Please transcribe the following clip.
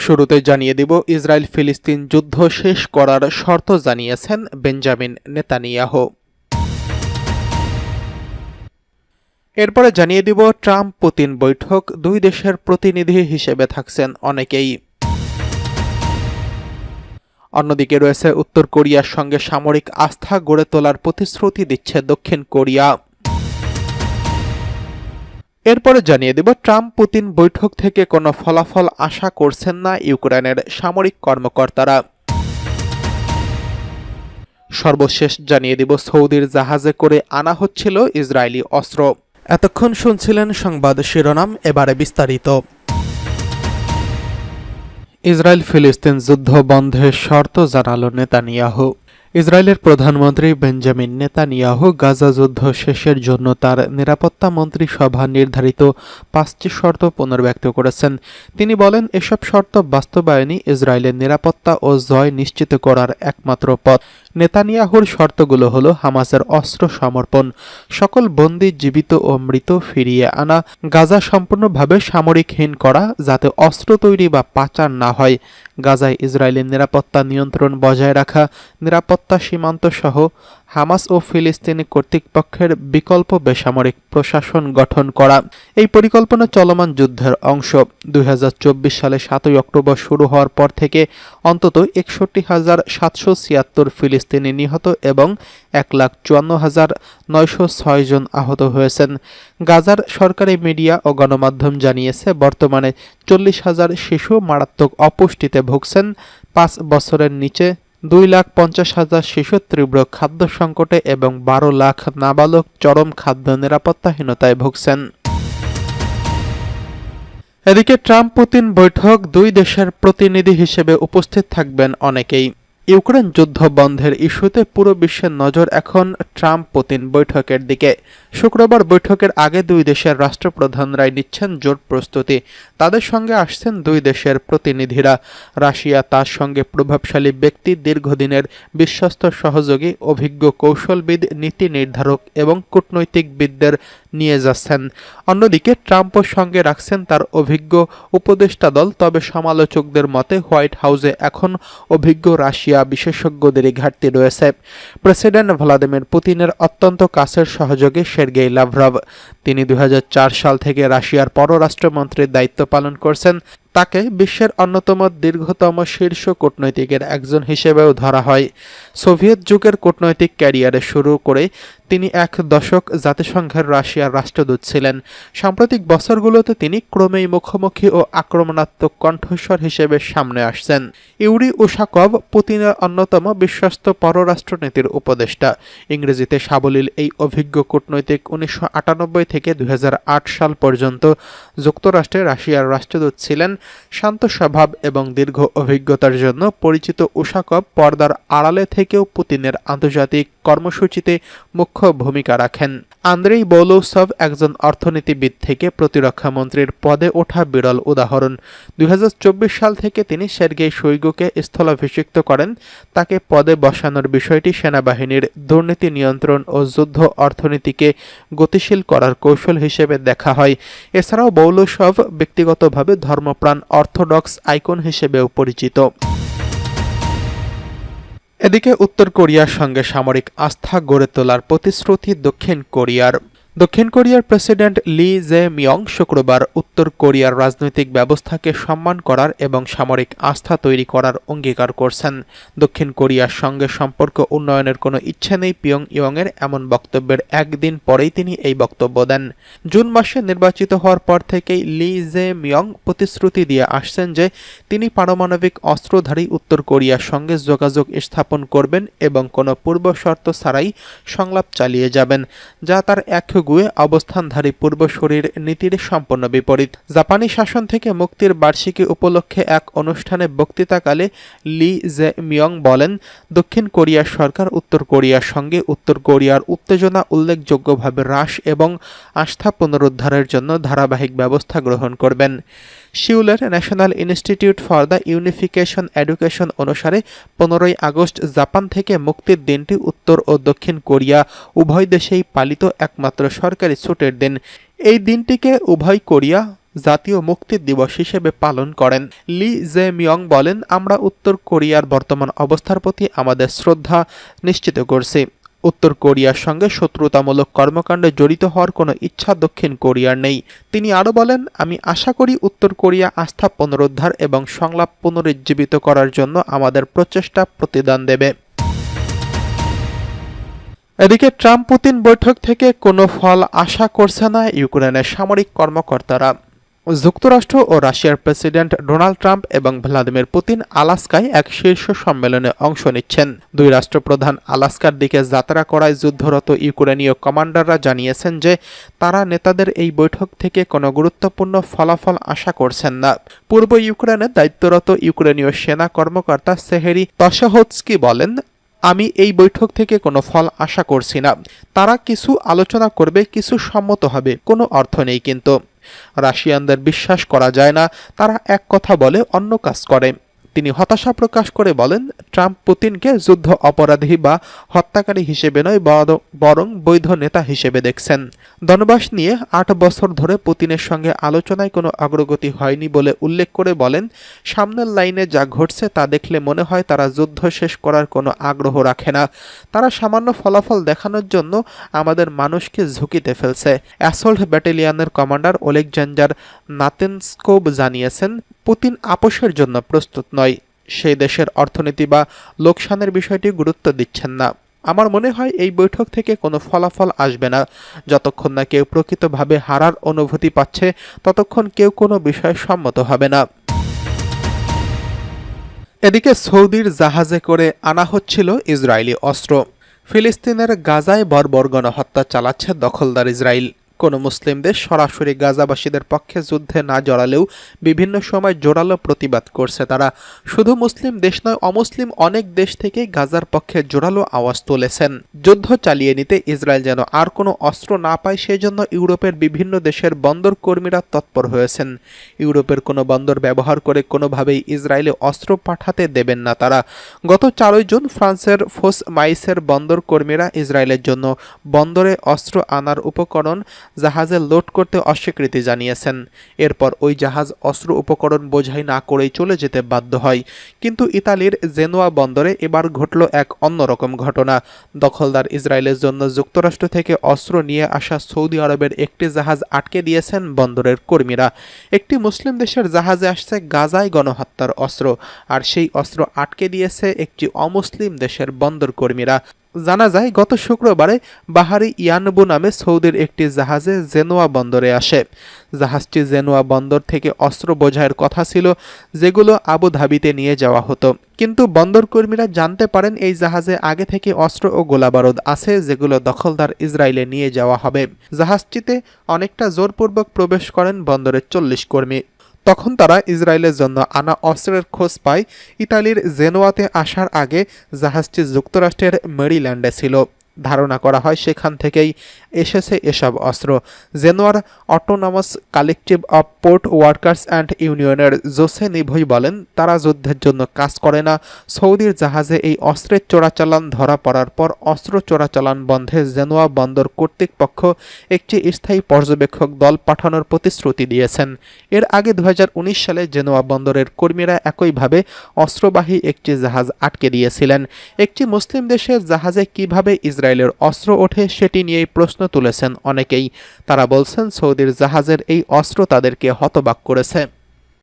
শুরুতে জানিয়ে দিব ইসরায়েল ফিলিস্তিন যুদ্ধ শেষ করার শর্ত জানিয়েছেন বেঞ্জামিন নেতানিয়াহ। এরপরে জানিয়ে দিব ট্রাম্প পুতিন বৈঠক দুই দেশের প্রতিনিধি হিসেবে থাকছেন অনেকেই। অন্যদিকে রয়েছে উত্তর কোরিয়ার সঙ্গে সামরিক আস্থা গড়ে তোলার প্রতিশ্রুতি দিচ্ছে দক্ষিণ কোরিয়া। এরপরে জানিয়ে দেব, ট্রাম্প পুতিন বৈঠক থেকে কোনো ফলাফল আশা করছেন না ইউক্রেনের সামরিক কর্মকর্তারা। সর্বশেষ জানিয়ে দিব, সৌদির জাহাজে করে আনা হচ্ছিল ইসরায়েলি অস্ত্র। এতক্ষণ শুনছিলেন সংবাদ শিরোনাম, এবারে বিস্তারিত। ইসরায়েল ফিলিস্তিন যুদ্ধ বন্ধের শর্ত জানালো নেতানিয়াহু। ইসরায়েলের প্রধানমন্ত্রী বেঞ্জামিন নেতানিয়াহু গাজা যুদ্ধ শেষের জন্য তার নিরাপত্তা মন্ত্রী সভা নির্ধারিত পাঁচটি শর্ত পুনর্ব্যক্ত করেছেন। তিনি বলেন, এসব শর্ত বাস্তবায়নই ইসরায়েলের নিরাপত্তা ও জয় নিশ্চিত করার একমাত্র পথ। নেতানিয়াহুর শর্তগুলো হল হামাসের অস্ত্র সমর্পণ, সকল বন্দী জীবিত ও মৃত ফিরিয়ে আনা, গাজা সম্পূর্ণভাবে সামরিকহীন করা যাতে অস্ত্র তৈরি বা পাচার না হয়, গাজায় ইসরায়েলের নিরাপত্তা নিয়ন্ত্রণ বজায় রাখা, নিরাপত্তা সীমান্ত সহ হামাস ও ফিলিস্তিনি কর্তৃপক্ষের বিকল্প বেসামরিক প্রশাসন গঠন করা। এই পরিকল্পনা চলমান যুদ্ধের অংশ। দুই হাজার চব্বিশ সালে সাতই অক্টোবর শুরু হওয়ার পর থেকে অন্তত একষট্টি হাজার সাতশো ছিয়াত্তর ফিলিস্তিনি নিহত এবং এক লাখ চুয়ান্ন হাজার নয়শো ছয় জন আহত হয়েছেন। গাজার সরকারি মিডিয়া ও গণমাধ্যম জানিয়েছে, বর্তমানে চল্লিশ হাজার শিশু মারাত্মক অপুষ্টিতে ভুগছেন। পাঁচ বছরের নিচে দুই লাখ পঞ্চাশ হাজার শিশু তীব্র খাদ্য সংকটে এবং বারো লাখ নাবালক চরম খাদ্য নিরাপত্তাহীনতায় ভুগছেন। এদিকে ট্রাম্প পুতিন বৈঠক দুই দেশের প্রতিনিধি হিসেবে উপস্থিত থাকবেন অনেকেই। ইউক্রেন যুদ্ধ বন্ধের ইস্যুতে পুরো বিশ্বের নজর এখন ট্রাম্প পুতিন বৈঠকের দিকে। শুক্রবার বৈঠকের আগে দুই দেশের রাষ্ট্রপ্রধানরাই নিচ্ছেন জোট প্রস্তুতি। তাদের সঙ্গে আসছেন দুই দেশের প্রতিনিধিরা। রাশিয়া তার সঙ্গে প্রভাবশালী ব্যক্তি, দীর্ঘদিনের বিশ্বস্ত সহযোগী, অভিজ্ঞ কৌশলবিদ, নীতি নির্ধারক এবং কূটনৈতিকবিদদের নিয়ে যাচ্ছেন। অন্যদিকে ট্রাম্পও সঙ্গে রাখছেন তার অভিজ্ঞ উপদেষ্টা দল, তবে সমালোচকদের মতে হোয়াইট হাউসে এখন অভিজ্ঞ রাশিয়া বিশেষজ্ঞদেরই ঘাটতি রয়েছে। প্রেসিডেন্ট ভ্লাদিমির পুতিনের অত্যন্ত কাছের সহযোগী সের্গেই লাভরভ তিনি দু হাজার চার সাল থেকে রাশিয়ার পররাষ্ট্রমন্ত্রীর দায়িত্ব পালন করছেন। তাকে বিশ্বের অন্যতম দীর্ঘতম শীর্ষ কূটনৈতিকের একজন হিসেবেও ধরা হয়। সোভিয়েত যুগের কূটনৈতিক ক্যারিয়ারে শুরু করে তিনি এক দশক জাতিসংঘের রাশিয়ার রাষ্ট্রদূত ছিলেন। সাম্প্রতিক বছরগুলোতে তিনি ক্রমেই মুখোমুখি ও আক্রমণাত্মক কণ্ঠস্বর হিসেবে সামনে আসছেন। ইউরি উশাকভ পুতিনের অন্যতম বিশ্বস্ত পররাষ্ট্রনীতির উপদেষ্টা। ইংরেজিতে সাবলীল এই অভিজ্ঞ কূটনৈতিক উনিশশো আটানব্বই থেকে দুই হাজার আট সাল পর্যন্ত যুক্তরাষ্ট্রে রাশিয়ার রাষ্ট্রদূত ছিলেন। শান্ত স্বভাব এবং দীর্ঘ অভিজ্ঞতার জন্য পরিচিত উশাকব পর্দার আড়ালে থেকেও পুতিনের আন্তর্জাতিক কর্মসূচিতে মুখ্য ভূমিকা রাখেন। আন্দ্রেই বৌলৌসভ একজন অর্থনীতিবিদ থেকে প্রতিরক্ষা মন্ত্রীর পদে ওঠা বিরল উদাহরণ। দু হাজার চব্বিশ সাল থেকে তিনি সের্গেই শৈগুকে স্থলাভিষিক্ত করেন। তাকে পদে বসানোর বিষয়টি সেনাবাহিনীর দুর্নীতি নিয়ন্ত্রণ ও যুদ্ধ অর্থনীতিকে গতিশীল করার কৌশল হিসেবে দেখা হয়। এছাড়াও বৌলৌসভ ব্যক্তিগতভাবে ধর্মপ্রাণ অর্থোডক্স আইকন হিসেবেও পরিচিত। এদিকে উত্তর কোরিয়ার সঙ্গে সামরিক আস্থা গড়ে তোলার প্রতিশ্রুতি দক্ষিণ কোরিয়ার দক্ষিণ কোরিয়ার প্রেসিডেন্ট লি জে মিয়ং শুক্রবার উত্তর কোরিয়ার রাজনৈতিক ব্যবস্থাকে সম্মান করার এবং সামরিক আস্থা তৈরি করার অঙ্গীকার করছেন। দক্ষিণ কোরিয়ার সঙ্গে সম্পর্ক উন্নয়নের কোনো ইচ্ছে নেই পিয়ং ইয়ংয়ের এমন বক্তব্যের একদিন পরেই তিনি এই বক্তব্য দেন। জুন মাসে নির্বাচিত হওয়ার পর থেকেই লি জে মিয়ং প্রতিশ্রুতি দিয়ে আসছেন যে তিনি পারমাণবিক অস্ত্রধারী উত্তর কোরিয়ার সঙ্গে যোগাযোগ স্থাপন করবেন এবং কোনো পূর্ব শর্ত ছাড়াই সংলাপ চালিয়ে যাবেন, যা তার এক গুয়ে অবস্থানধারী পূর্বশরীর নীতির সম্পূর্ণ বিপরীত। জাপানি শাসন থেকে মুক্তির বার্ষিকী উপলক্ষে এক অনুষ্ঠানে বক্তৃতাকালে লি জে মিয়ং বলেন, দক্ষিণ কোরিয়ার সরকার উত্তর কোরিয়ার সঙ্গে উত্তর কোরিয়ার উত্তেজনা উল্লেখযোগ্যভাবে হ্রাস এবং আস্থা পুনরুদ্ধারের জন্য ধারাবাহিক ব্যবস্থা গ্রহণ করবেন। সিউলের National Institute for the Unification Education অনুসারে পনেরোই আগস্ট জাপান থেকে মুক্তির দিনটি উত্তর ও দক্ষিণ কোরিয়া উভয় দেশেই পালিত একমাত্র সরকারি ছুটের দিন। এই দিনটিকে উভয় কোরিয়া জাতীয় মুক্তি দিবস হিসেবে পালন করেন। লি জে মিয়ং বলেন, আমরা উত্তর কোরিয়ার বর্তমান অবস্থার প্রতি আমাদের শ্রদ্ধা নিশ্চিত করছি। উত্তর কোরিয়ার সঙ্গে শত্রুতামূলক কর্মকাণ্ডে জড়িত হওয়ার কোনো ইচ্ছা দক্ষিণ কোরিয়ার নেই। তিনি আরও বলেন, আমি আশা করি উত্তর কোরিয়া আস্থা পুনরুদ্ধার এবং সংলাপ পুনরুজ্জীবিত করার জন্য আমাদের প্রচেষ্টা প্রতিদান দেবে। এদিকে ট্রাম্প পুতিন বৈঠক থেকে কোনো ফল আশা করছে না ইউক্রেনের সামরিক কর্মকর্তারা। যুক্তরাষ্ট্র ও রাশিয়ার প্রেসিডেন্ট ডোনাল্ড ট্রাম্প এবং ভ্লাদিমির পুতিন আলাস্কায় এক শীর্ষ সম্মেলনে অংশ নিচ্ছেন। দুই রাষ্ট্রপ্রধান আলাস্কার দিকে যাত্রা করায় যুদ্ধরত ইউক্রেনীয় কমান্ডাররা জানিয়েছেন যে, তারা নেতাদের এই বৈঠক থেকে কোনো গুরুত্বপূর্ণ ফলাফল আশা করছেন না। পূর্ব ইউক্রেনে দায়িত্বরত ইউক্রেনীয় সেনা কর্মকর্তা সেহেরি তশাহৎস্কি বলেন আমি এই বৈঠক থেকে কোনো ফল আশা করছি না। তারা কিছু আলোচনা করবে, কিছু সম্মত হবে, কোনো অর্থ নেই কিন্তু। রাশিয়ানদের বিশ্বাস করা যায় না, তারা এক কথা বলে অন্য কাজ করে। তিনি হতাশা প্রকাশ করে বলেন, ট্রাম্প পুতিনকে যুদ্ধ অপরাধী বা হত্যাকারী হিসেবে নয় বর- বৈধ নেতা হিসেবে দেখছেন। দনবাস নিয়ে আট বছর ধরে পুতিনের সঙ্গে আলোচনায় কোনো অগ্রগতি হয়নি বলে উল্লেখ করে বলেন, সামনের লাইনে যা ঘটছে তা দেখলে মনে হয় তারা যুদ্ধ শেষ করার কোনো আগ্রহ রাখে না। তারা সামান্য ফলাফল দেখানোর জন্য আমাদের মানুষকে ঝুঁকিতে ফেলছে। অ্যাসল্ট ব্যাটেলিয়ানের কমান্ডার ওলেকজান্ডার নাতেনস্কোভ জানিয়েছেন পুতিন আপোষের জন্য প্রস্তুত নয়। সেই দেশের অর্থনীতি বা লোকসানের বিষয়টি গুরুত্ব দিচ্ছেন না। আমার মনে হয় এই বৈঠক থেকে কোনো ফলাফল আসবে না। যতক্ষণ না কেউ প্রকৃতভাবে হারার অনুভূতি পাচ্ছে, ততক্ষণ কেউ কোনো বিষয়ে সম্মত হবে না। এদিকে সৌদির জাহাজে করে আনা হচ্ছিল ইসরায়েলি অস্ত্র। ফিলিস্তিনের গাজায় বর্বর গণহত্যা চালাচ্ছে দখলদার ইসরায়েল। কোনো মুসলিম দেশ সরাসরি গাজাবাসীদের পক্ষে যুদ্ধে না জড়ালেও বিভিন্ন সময় জোরালো প্রতিবাদ করছে তারা। শুধু মুসলিম দেশ নয়, অমুসলিম অনেক দেশ থেকেই গাজার পক্ষে জোরালো আওয়াজ তুলেছেন। যুদ্ধ চালিয়ে নিতে ইসরায়েল যেন আর কোনো অস্ত্র না পায় সেই জন্য ইউরোপের বিভিন্ন দেশের বন্দর কর্মীরা তৎপর হয়েছেন। ইউরোপের কোনো বন্দর ব্যবহার করে কোনোভাবেই ইসরায়েলে অস্ত্র পাঠাতে দেবেন না তারা। গত চারই জুন ফ্রান্সের ফোস মাইসের বন্দর কর্মীরা ইসরায়েলের জন্য বন্দরে অস্ত্র আনার উপকরণ জাহাজে লোড করতে অস্বীকৃতি জানিয়েছেন। এরপর ওই জাহাজ অস্ত্র উপকরণ বোঝাই না করেই চলে যেতে বাধ্য হয়। কিন্তু ইতালির জেনোয়া বন্দরে এবার ঘটল এক অন্যরকম ঘটনা। দখলদার ইসরায়েলের জন্য যুক্তরাষ্ট্র থেকে অস্ত্র নিয়ে আসা সৌদি আরবের একটি জাহাজ আটকে দিয়েছেন বন্দরের কর্মীরা। একটি মুসলিম দেশের জাহাজে আসছে গাজায় গণহত্যার অস্ত্র, আর সেই অস্ত্র আটকে দিয়েছে একটি অমুসলিম দেশের বন্দর কর্মীরা। জানা যায়, গত শুক্রবারে বাহারি ইয়ানবু নামে সৌদির একটি জাহাজে জেনোয়া বন্দরে আসে। জাহাজটি জেনোয়া বন্দর থেকে অস্ত্র বোঝাইয়ের কথা ছিল, যেগুলো আবুধাবিতে নিয়ে যাওয়া হতো। কিন্তু বন্দর কর্মীরা জানতে পারেন, এই জাহাজে আগে থেকে অস্ত্র ও গোলাবারুদ আছে, যেগুলো দখলদার ইসরায়েলে নিয়ে যাওয়া হবে। জাহাজটিতে অনেকটা জোরপূর্বক প্রবেশ করেন বন্দরের চল্লিশ কর্মী। তখন তারা ইসরায়েলের জন্য আনা অস্ত্রের খোঁজ পায়। ইতালির জেনোয়াতে আসার আগে জাহাজটি যুক্তরাষ্ট্রের মেরিল্যান্ডে ছিল। ধারণা করা হয়, সেখান থেকেই এসেছে এসব অস্ত্র। জেনোয়ার autonomous collective of port workers and ইউনিয়নের জোসে নিভই বলেন, তারা যুদ্ধের জন্য কাজ করে না। সৌদির জাহাজে এই অস্ত্রের চোরাচালান ধরা পড়ার পর অস্ত্র চোরাচালান বন্ধে জেনোয়া বন্দর কর্তৃপক্ষ একটি স্থায়ী পর্যবেক্ষক দল পাঠানোর প্রতিশ্রুতি দিয়েছেন। এর আগে দু হাজার উনিশ সালে জেনোয়া বন্দরের কর্মীরা একইভাবে অস্ত্রবাহী একটি জাহাজ আটকে দিয়েছিলেন। একটি মুসলিম দেশের জাহাজে কীভাবে ইসরায়েলের অস্ত্র ওঠে সেটি নিয়েই প্রশ্ন তুলেছেন অনেকেই। তারা বলছেন সৌদির জাহাজের এই অস্ত্র তাদেরকে হতবাক করেছে।